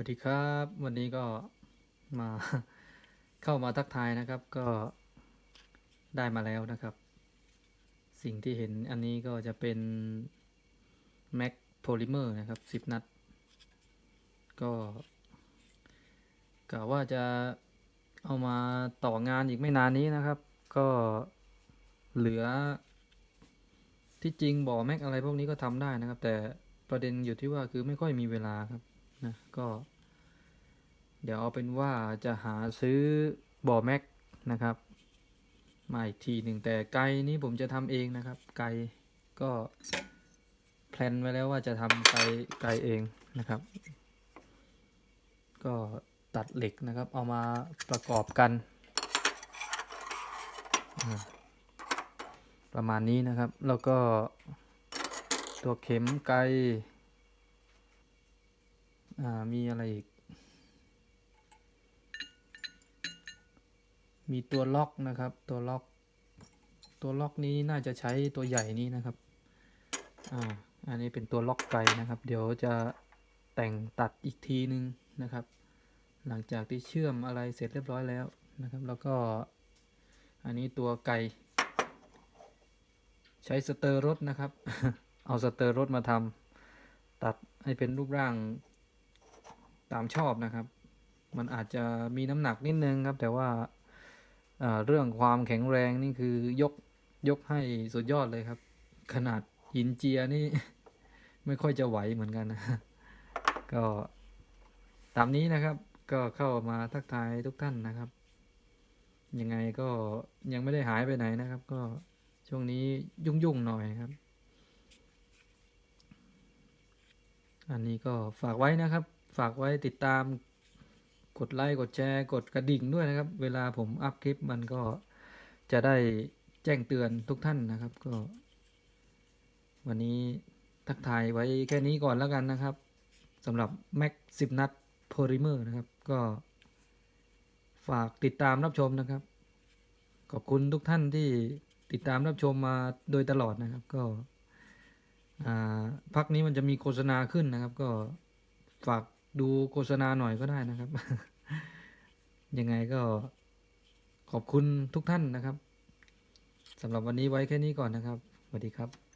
วัสดีครับ วันนี้ก็มาเข้ามาทักทายนะครับ ก็ได้มาแล้วนะครับ สิ่งที่เห็นอันนี้ก็จะเป็น Mac Polymer นะครับ 10 นัด ก็กะว่าจะเอามาต่องานอีกไม่นานนี้นะครับ ก็เหลือที่จริงบ่อแม็กอะไรพวกนี้ก็ทำได้นะครับ แต่ประเด็นอยู่ที่ว่าคือไม่ค่อยมีเวลาครับ นะก็ เดี๋ยวเอาเป็นว่าจะหาซื้อบอแม็กนะครับ มาอีกทีหนึ่งแต่ไกลนี้ผมจะทำเองนะครับ ไกลก็แพลนไว้แล้วว่าจะทำไกลไกลเองนะครับ ก็ตัดเหล็กนะครับ เอามาประกอบกันประมาณนี้นะครับ แล้วก็ตัวเข็มไกล อ่า มีอะไรอีก มีตัวล็อกนะครับ ตัวล็อก ตัวล็อกนี้น่าจะใช้ตัวใหญ่นี้นะครับ อ่า อันนี้เป็นตัวล็อกไกนะครับ เดี๋ยวจะแต่งตัดอีกทีนึงนะครับ หลังจากที่เชื่อมอะไรเสร็จเรียบร้อยแล้วนะครับ แล้วก็ อันนี้ตัวไกใช้สเตอร์รถนะครับ เอาสเตอร์รถมาทำตัดให้เป็นรูปร่าง ตามชอบนะครับ มันอาจจะมีน้ำหนักนิดนึงครับ แต่ว่าเอ่อเรื่องความแข็งแรงนี่คือยกยกให้สุดยอดเลยครับ ขนาดหินเจียนี่ ไม่ค่อยจะไหวเหมือนกันนะ ก็ตามนี้นะครับ ก็เข้ามาทักทายทุกท่านนะครับ ยังไงก็ยังไม่ได้หายไปไหนนะครับ ก็ช่วงนี้ยุ่งๆหน่อยครับ อันนี้ก็ฝากไว้นะครับ ฝากไว้ติดตามกดไลค์กดแชร์ กดกระดิ่งด้วยนะครับ เวลาผมอัพคลิปมันก็จะได้แจ้งเตือนทุกท่านนะครับ ก็ วันนี้ทักทายไว้แค่นี้ก่อนแล้วกันนะครับสำหรับ Mac 10 นัด Polymer นะครับ ก็ฝากติดตามรับชมนะครับ ขอบคุณทุกท่านที่ติดตามรับชมมาโดยตลอดนะครับ ก็อ่าพักนี้มันจะมีโฆษณาขึ้นนะครับ ก็ฝาก ดูโฆษณาหน่อยก็ได้นะครับ ยังไงก็ขอบคุณทุกท่านนะครับสำหรับวันนี้ไว้แค่นี้ก่อนนะครับสวัสดีครับ